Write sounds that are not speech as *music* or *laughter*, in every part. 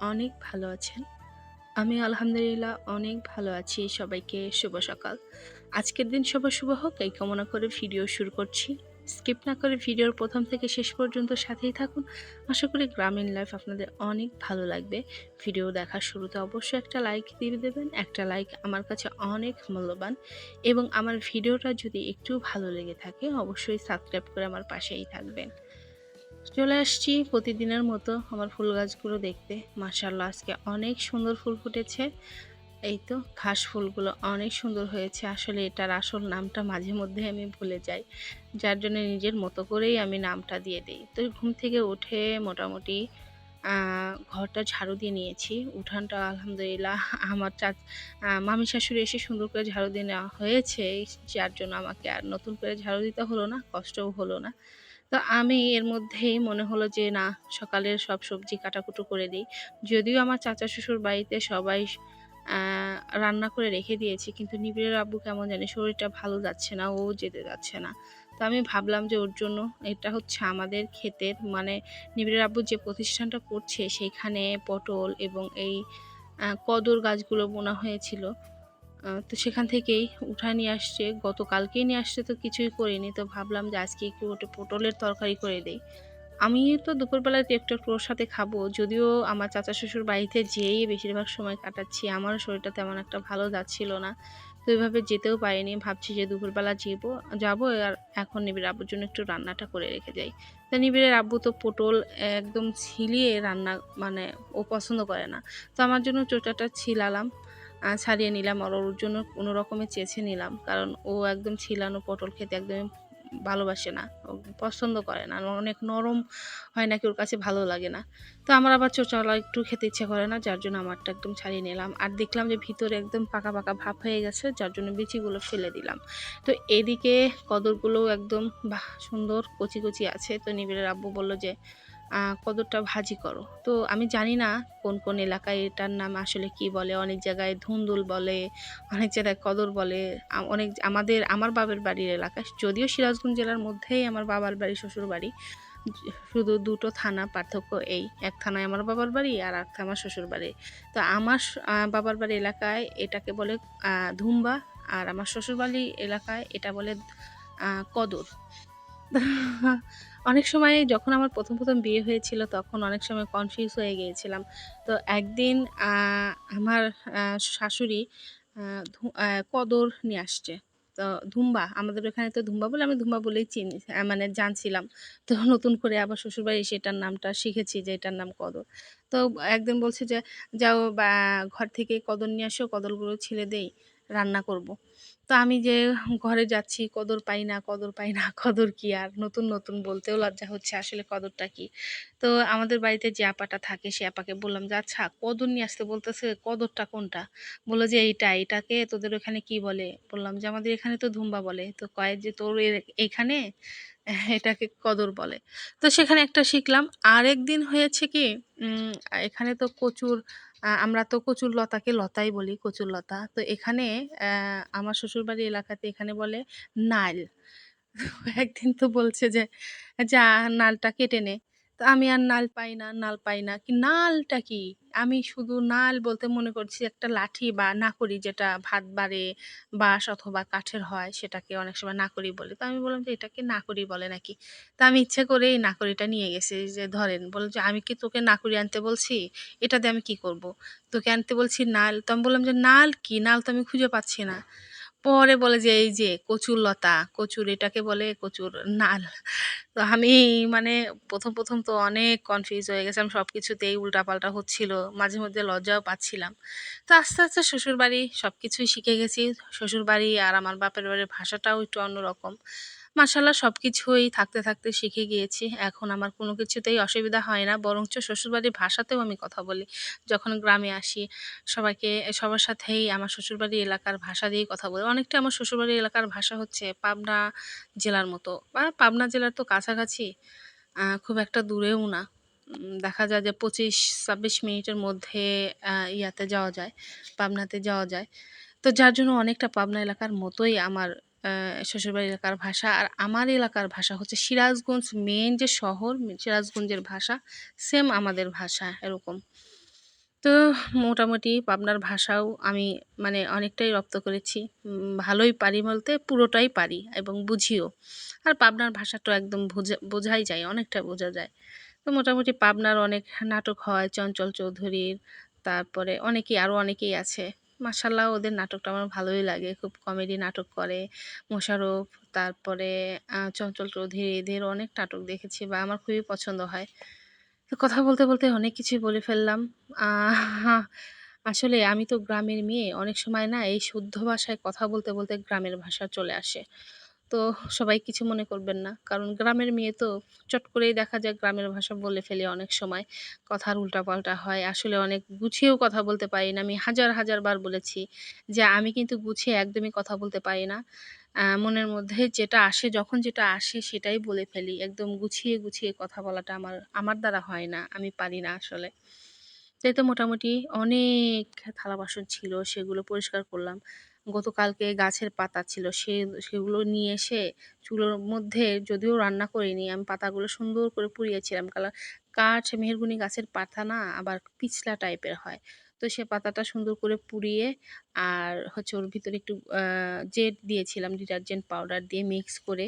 অনেক ভালো আছেন। আমি আলহামদুলিল্লাহ অনেক ভালো আছি। সবাইকে শুভ সকাল। আজকের দিন সবার শুভ হোক এই কামনা করে ভিডিও শুরু করছি। স্কিপ না করে ভিডিওর প্রথম থেকে শেষ পর্যন্ত সাথেই থাকুন। আশা করি গ্রামীণ লাইফ আপনাদের অনেক ভালো লাগবে। ভিডিও দেখার শুরুতে অবশ্যই একটা লাইক দিয়ে দেবেন। একটা লাইক আমার কাছে অনেক মূল্যবান এবং আমার ভিডিওটা যদি একটু ভালো লেগে থাকে, অবশ্যই সাবস্ক্রাইব করে আমার পাশেই থাকবেন। চলে আসছি প্রতিদিনের মতো আমার ফুল গাছগুলো দেখতে। মাশাল্লাহ আজকে অনেক সুন্দর ফুল ফুটেছে। এই তো ঘাস ফুলগুলো অনেক সুন্দর হয়েছে। আসলে এটার আসল নামটা মাঝে মধ্যে আমি ভুলে যাই। যার জন্য নিজের মতো করেই আমি নামটা দিয়ে দিই। তো ঘুম থেকে উঠে মোটামুটি ঘরটা ঝাড়ু দিয়ে নিয়েছি। উঠানটা আলহামদুলিল্লাহ আমার চা মামি শাশুড়ি এসে সুন্দর করে ঝাড়ু দিয়ে নেওয়া হয়েছে। যার জন্য আমাকে আর নতুন করে ঝাড়ু দিতে হলো না, কষ্টও হলো না। তো আমি এর মধ্যেই মনে হলো যে, না, সকালের সব সবজি কাটাকুটো করে দিই। যদিও আমার চাচা শ্বশুর বাড়িতে সবাই রান্না করে রেখে দিয়েছি, কিন্তু নিবিড়ের আব্বু কেমন জানি শরীরটা ভালো যাচ্ছে না, ও যেতে যাচ্ছে না। তো আমি ভাবলাম যে, ওর জন্য এটা হচ্ছে আমাদের ক্ষেতের মানে নিবিড়ের আব্বু যে প্রতিষ্ঠানটা করছে, সেইখানে পটল এবং এই কদর গাছগুলো বোনা হয়েছিল। তো সেখান থেকেই উঠা নিয়ে আসছে। গতকালকেই নিয়ে আসছে তো কিছুই করিনি। তো ভাবলাম যে আজকে একটু ওটা পটলের তরকারি করে দেই। আমি তো দুপুরবেলায় একটু একটু ওর সাথে খাব। যদিও আমার চাচা শ্বশুর বাড়িতে যেয়েই বেশিরভাগ সময় কাটাচ্ছি আমারও শরীরটা তেমন একটা ভালো যাচ্ছিল না। তো ওইভাবে যেতেও পারিনি। ভাবছি যে দুপুরবেলা যাব যাব আর এখন নিবিড় আব্বুর জন্য একটু রান্নাটা করে রেখে যাই। তা নিবিড়ের আব্বু তো পটল একদম ছিলিয়ে রান্না মানে ও পছন্দ করে না। তো আমার জন্য চোটাটা ছিলালাম। ছাড়িয়ে নিলাম আর ওর জন্য কোনো রকমে চেঁচে নিলাম। কারণ ও একদম ছিলানো পটল খেতে একদমই ভালোবাসে না। ও পছন্দ করে না। অনেক নরম হয় নাকি ওর কাছে ভালো লাগে না। তো আমার আবার চোচালা একটু খেতে ইচ্ছে করে না, যার জন্য আমারটা একদম ছাড়িয়ে নিলাম। আর দেখলাম যে ভিতরে একদম পাকা পাকা ভাব হয়ে গেছে, যার জন্য বিচিগুলো ফেলে দিলাম। তো এদিকে কদরগুলোও একদম সুন্দর, কচি কচি আছে। তো নিবিড়ের আব্বু বলল যে কদরটা ভাজি করো। তো আমি জানি না কোন কোন এলাকায় এটার নাম আসলে কি বলে, অনেক জায়গায় ধুন্দুল বলে, অনেক জায়গায় কদর বলে অনেক আমাদের, আমার বাবার বাড়ির এলাকায়, যদিও সিরাজগঞ্জ জেলার মধ্যেই আমার বাবার বাড়ি, শ্বশুর বাড়ি, শুধু দুটো থানা, পার্থক্য এই, এক থানায় আমার বাবার বাড়ি আর এক আমার শ্বশুর বাড়ি। তো আমার বাবার বাড়ি এলাকায় এটাকে বলে ধুম্বা আর আমার শ্বশুর বাড়ি এলাকায় এটা বলে কদর। অনেক সময় যখন আমার প্রথম প্রথম বিয়ে হয়েছিল তখন অনেক সময় কনফিউজ হয়ে গিয়েছিলাম। তো একদিন আমার শাশুড়ি কদর নিয়ে আসছে। তো ধুম্বা, আমাদের এখানে তো ধুম্বা বলে আমি ধুম্বা বলেই চিনি মানে জানছিলাম। তো নতুন করে আবার শ্বশুরবাড়ি এসে এটার নামটা শিখেছি যে এটার নাম কদর। তো একদিন বলছে যে, যাও বা, ঘর থেকে কদর নিয়ে আসো, কদরগুলো ছিলে দেই, রান্না করব। তো আমি যে ঘরে যাচ্ছি, কদর পাই না, কদর পাই না, *laughs* কদর কি আর? নতুন নতুন বলতেও লজ্জা হচ্ছে আসলে কদরটা কি? তো আমাদের বাড়িতে যে আপাটা থাকে, সে আপাকে বললাম যে আচ্ছা কদর নিয়ে আসতে বলতেছে, কদরটা কোনটা? বলল যে, এইটা, এটাকে তোদের ওখানে কি বলে? বললাম যে, আমাদের এখানে তো ধুম্বা বলে, তো কয় যে, তোর এখানে *laughs* এটাকে কদর বলে। তো সেখানে একটা শিখলাম। আরেক দিন হয়েছে কি এখানে তো কচুর আমরা তো কচুর লতাকে লতাই বলি, কচুর লতা। তো এখানে আমার শ্বশুরবাড়ি এলাকাতে এখানে বলে নাল। *laughs* একদিন তো বলছে যে, যা নালটা কেটে নে। তো আমি আর নাল পাই না, নাল পাই না। কি নালটা কি? আমি শুধু নাল বলতে মনে করছি একটা লাঠি বা নাকড়ি যেটা ভাত বাড়ে, বাঁশ অথবা কাঠের হয়, সেটাকে অনেক সময় নাকড়ি বলে। তো আমি বললাম যে, এটাকে নাকড়ি বলে নাকি? তা আমি ইচ্ছে করে এই নাকড়িটা নিয়ে গেছি যে, ধরেন। বল যে, আমি কি তোকে নাকড়ি আনতে বলছি? এটা দিয়ে আমি কি করব। তোকে আনতে বলছি নাল। তো আমি বললাম যে, নাল কি? নাল তো আমি খুঁজে পাচ্ছি না। পরে বলে যে, এই যে কচুর লতা, কচুর এটাকে বলে কচুর নাল। তো আমি মানে প্রথম প্রথম তো অনেক কনফিউজ হয়ে গেছিলাম সব কিছুতেই উল্টাপাল্টা হচ্ছিল, মাঝে মধ্যে লজ্জাও পাচ্ছিলাম। তো আস্তে আস্তে শ্বশুরবাড়ি সব কিছুই শিখে গেছি। শ্বশুরবাড়ি আর আমার বাপের বাড়ির ভাষাটাও একটু অন্যরকম। মাসাল্লাহ সব কিছুই থাকতে থাকতে শিখে গিয়েছি। এখন আমার কোনো কিছুতেই অসুবিধা হয় না। বরঞ্চ শ্বশুরবাড়ির ভাষাতেও আমি কথা বলি। যখন গ্রামে আসি, সবাইকে, সবার সাথেই আমার শ্বশুরবাড়ি এলাকার ভাষা দিয়েই কথা বলি। অনেকটা আমার শ্বশুরবাড়ি এলাকার ভাষা হচ্ছে পাবনা জেলার মতো। বা পাবনা জেলার তো কাছাকাছি খুব একটা দূরেও না। দেখা যায় যে পঁচিশ, ছাব্বিশ মিনিটের মধ্যে ইয়াতে যাওয়া যায়, পাবনাতে যাওয়া যায়। তো যার জন্য অনেকটা পাবনা এলাকার মতোই আমার শ্বশুরবাড়ি এলাকার ভাষা। আর আমার এলাকার ভাষা হচ্ছে সিরাজগঞ্জ মেন যে শহর, সিরাজগঞ্জের ভাষা সেম আমাদের ভাষা এরকম। তো মোটামুটি পাবনার ভাষাও আমি মানে অনেকটাই রপ্ত করেছি। ভালোই পারি বলতে পুরোটাই পারি এবং বুঝিও। আর পাবনার ভাষাটা একদম বোঝা, বোঝাই যায়, অনেকটা বোঝা যায়। তো মোটামুটি পাবনার অনেক নাটক হয়, চঞ্চল চৌধুরীর, তারপরে অনেকেই, আরও অনেকেই আছে। মাসাল্লাহ ওদের নাটকটা আমার ভালোই লাগে। খুব কমেডি নাটক করে। মোশারফ তারপরে চঞ্চল চৌধুরী, এদের অনেক নাটক দেখেছি বা আমার খুবই পছন্দ হয়। তো কথা বলতে বলতে অনেক কিছুই বলে ফেললাম। আসলে আমি তো গ্রামের মেয়ে। অনেক সময় না এই শুদ্ধ ভাষায় কথা বলতে বলতে গ্রামের ভাষা চলে আসে। তো সবাই কিছু মনে করবেন না। কারণ গ্রামের মেয়ে তো চট করেই দেখা যায় গ্রামের ভাষা বলে ফেলে অনেক সময়। কথার উল্টাপাল্টা হয়। আসলে অনেক গুছিয়েও কথা বলতে পারি না। আমি হাজার হাজার বার বলেছি যে, আমি কিন্তু গুছিয়ে একদমই কথা বলতে পারি না। মনের মধ্যে যেটা আসে, যখন যেটা আসে সেটাই বলে ফেলি। একদম গুছিয়ে গুছিয়ে কথা বলাটা আমার আমার দ্বারা হয় না। আমি পারি না আসলে। তাই তো মোটামুটি অনেক থালা বাসন ছিল, সেগুলো পরিষ্কার করলাম। গতকালকে গাছের পাতা ছিল, সে, সেগুলো নিয়ে এসে চুলোর মধ্যে যদিও রান্না করিনি, আমি পাতাগুলো সুন্দর করে পুড়িয়েছিলাম। কালার কাঠ, মেহেরগুনি গাছের পাতা না, আবার পিছলা টাইপের হয়। তো সে পাতাটা সুন্দর করে পুড়িয়ে আর হচ্ছে ওর ভিতরে একটু জেট দিয়েছিলাম ডিটারজেন্ট পাউডার দিয়ে মিক্স করে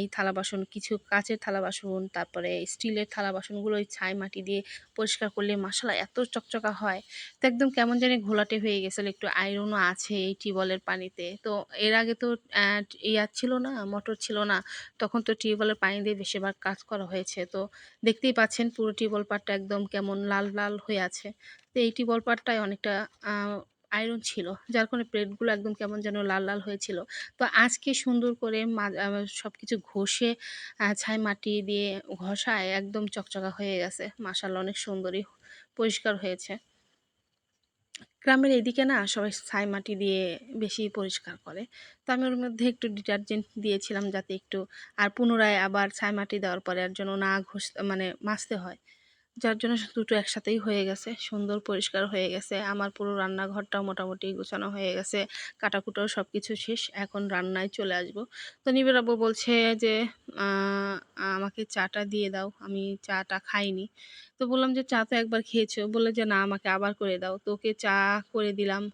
এই থালা বাসন, কিছু কাচের থালা বাসন, তারপরে স্টিলের থালা বাসনগুলো ওই ছাই মাটি দিয়ে পরিষ্কার করলে মশলা এত চকচকা হয়। তো একদম কেমন জানি ঘোলাটে হয়ে গেছিল, একটু আয়রনও আছে এই টিউবওয়েলের পানিতে। তো এর আগে তো ইয়ার ছিল না, মোটর ছিল না, তখন তো টিউবওয়েলের পানি দিয়ে বেশিরভাগ কাজ করা হয়েছে। তো দেখতেই পাচ্ছেন পুরো টিউবওয়েল পাটটা একদম কেমন লাল লাল হয়ে আছে। তো এই টিউবওয়েল পাটটায় অনেকটা আয়রন ছিল, যার কারণে প্লেটগুলো একদম কেমন যেন লাল লাল হয়েছিল। তো আজকে সুন্দর করে সব কিছু ঘষে ছাই মাটি দিয়ে ঘষায় একদম চকচকা হয়ে গেছে। মাসাল অনেক সুন্দরই, পরিষ্কার হয়েছে। গ্রামের এদিকে না সবাই ছাই মাটি দিয়ে বেশি পরিষ্কার করে। তো আমি ওর মধ্যে একটু ডিটারজেন্ট দিয়েছিলাম যাতে একটু, আর পুনরায় আবার ছাই মাটি দেওয়ার পরে আর জন্য না ঘষ মানে মাজতে হয়। যার জন্য দুটো একসাথেই হয়ে গেছে। সুন্দর, পরিষ্কার হয়ে গেছে। আমার পুরো রান্নাঘরটাও মোটামুটি গোছানো হয়ে গেছে। কাটাকুটাও সব কিছু শেষ। এখন রান্নায় চলে আসব। তো নিবের আব্বু বলছে যে আমাকে চাটা দিয়ে দাও। আমি চাটা খাইনি। তো বললাম যে, চা তো একবার খেয়েছো? বললে যে, না, আমাকে আবার করে দাও। তোকে চা করে দিলাম।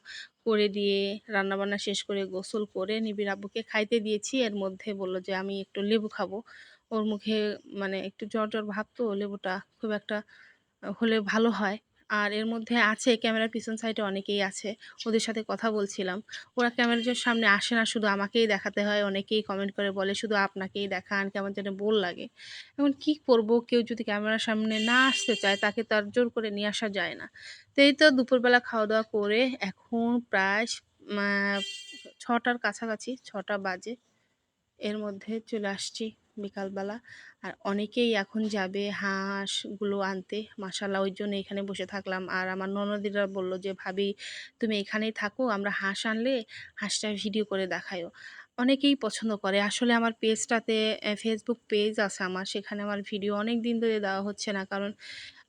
করে দিয়ে রান্নাবান্না শেষ করে গোসল করে নিবির আব্বুকে খাইতে দিয়েছি। এর মধ্যে বলল যে, আমি একটু লেবু খাব। ওর মুখে মানে একটু জ্বর জ্বর ভাব তো, লেবুটা খুব একটা হলে ভালো হয়। আর এর মধ্যে আছে, ক্যামেরার পিছন সাইডে অনেকেই আছে, ওদের সাথে কথা বলছিলাম। ওরা ক্যামেরার সামনে আসে না, শুধু আমাকেই দেখাতে হয়, অনেকেই কমেন্ট করে বলে, শুধু আপনাকেই দেখান, কেমন যেন বোল লাগে। এখন কি করব? কেউ যদি ক্যামেরার সামনে না আসতে চায়, তাকে তার জোর করে নিয়ে আসা যায় না। তো এই তো দুপুরবেলা খাওয়া দাওয়া করে এখন প্রায় ছটার কাছাকাছি, ছটা বাজে। এর মধ্যে চলে আসছি। বিকালবেলা। আর অনেকেই এখন যাবে হাঁসগুলো আনতে। মাসাল্লাহ ওই জন্য এখানে বসে থাকলাম। আর আমার ননদিরা বলল যে, ভাবি, তুমি এখানেই থাকো, আমরা হাঁস আনলে হাঁসটা ভিডিও করে দেখায়ও। অনেকেই পছন্দ করে। আসলে আমার পেজটাতে ফেসবুক পেজ আছে আমার। সেখানে আমার ভিডিও অনেক দিন ধরে দেওয়া হচ্ছে না। কারণ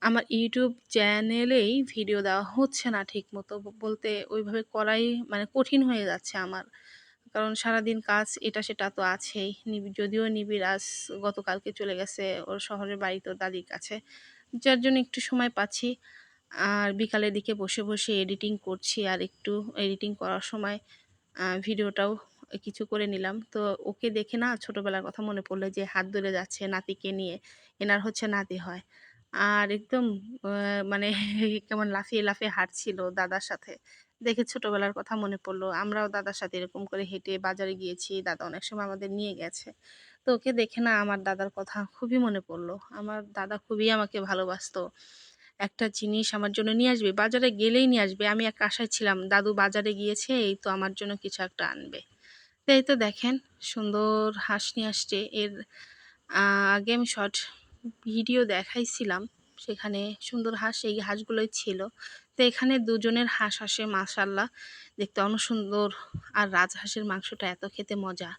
আমার ইউটিউব চ্যানেলেই ভিডিও দেওয়া হচ্ছে না ঠিক মতো বলতে ওইভাবে করাই মানে কঠিন হয়ে যাচ্ছে আমার। কারণ সারাদিন কাজ এটা সেটা তো আছেই। যদিও নিবিড় আজ গতকালকে চলে গেছে ওর শহরের বাড়ি তো দাদির কাছে। যার জন্য একটু সময় পাচ্ছি। আর বিকালের দিকে বসে বসে এডিটিং করছি আর একটু এডিটিং করার সময় ভিডিওটাও কিছু করে নিলাম। তো ওকে দেখে না ছোটোবেলার কথা মনে পড়ল যে হাত ধরে যাচ্ছে নাতিকে নিয়ে। এনার হচ্ছে নাতি হয়। আর একদম মানে *laughs* কেমন লাফিয়ে লাফিয়ে হাঁটছিল দাদার সাথে। দেখে ছোটবেলার কথা মনে পড়ল। আমরাও দাদার সাথে এরকম করে হেঁটে বাজারে গিয়েছি। দাদা অনেক সময় আমাদের নিয়ে গেছে। তো ওকে দেখে না আমার দাদার কথা খুবই মনে পড়ল। আমার দাদা খুবই আমাকে ভালোবাসতো। একটা জিনিস আমার জন্য নিয়ে আসবে, বাজারে গেলেই নিয়ে আসবে। আমি এক আশায় ছিলাম, দাদু বাজারে গিয়েছে, এই তো আমার জন্য কিছু একটা আনবে। তো এই তো দেখেন, সুন্দর হাঁস নিয়ে আসছে। এর আগে আমি শর্ট ভিডিও দেখাইছিলাম। সেখানে সুন্দর হাঁস এই হাঁসগুলোই ছিল। তো এখানে দুজনের হাঁস আসে মাশাল্লাহ দেখতে অনেক সুন্দর। আর রাজহাঁসের মাংসটা এত খেতে মজা।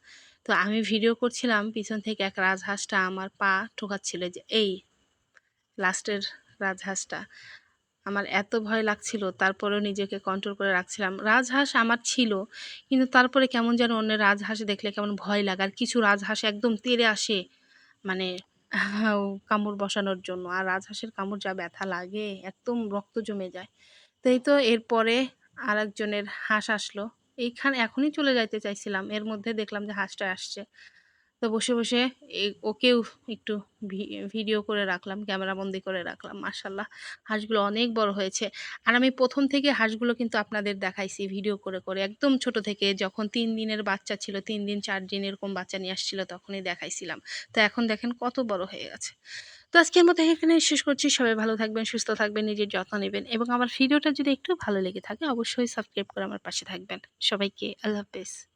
তো আমি ভিডিও করছিলাম, পিছন থেকে এক রাজহাঁসটা আমার পা ঠোকাচ্ছিল যে, এই, লাস্টের রাজহাঁসটা। আমার এত ভয় লাগছিল, তারপরেও নিজেকে কন্ট্রোল করে রাখছিলাম। রাজহাঁস আমার ছিল, কিন্তু তারপরে কেমন যেন অন্য রাজহাঁস দেখলে কেমন ভয় লাগে। আর কিছু রাজহাঁস একদম তেরে আসে মানে কামড় বসানোর জন্য। আর রাজহাঁসের কামড় যা ব্যথা লাগে, একদম রক্ত জমে যায়। তাই তো এরপরে আরেকজনের হাঁস আসলো। এইখানে, এখনই চলে যাইতে চাইছিলাম। এর মধ্যে দেখলাম যে হাঁসটা আসছে। তো বসে বসে ওকেও একটু ভিডিও করে রাখলাম ক্যামেরাবন্দি করে রাখলাম মাসাল্লাহ হাঁসগুলো অনেক বড় হয়েছে। আর আমি প্রথম থেকে হাঁসগুলো কিন্তু আপনাদের দেখাইছি ভিডিও করে করে। একদম ছোট থেকে যখন তিন দিনের বাচ্চা ছিল, তিন দিন, চার দিন এরকম বাচ্চা নিয়ে আসছিল, তখনই দেখাইছিলাম। তো এখন দেখেন কত বড় হয়ে গেছে। তো আজকের মতো এখানে শেষ করছি। সবাই ভালো থাকবেন, সুস্থ থাকবেন, নিজের যত্ন নেবেন এবং আমার ভিডিওটা যদি একটু ভালো লেগে থাকে, অবশ্যই সাবস্ক্রাইব করে আমার পাশে থাকবেন। সবাইকে আল্লাহ হাফেজ।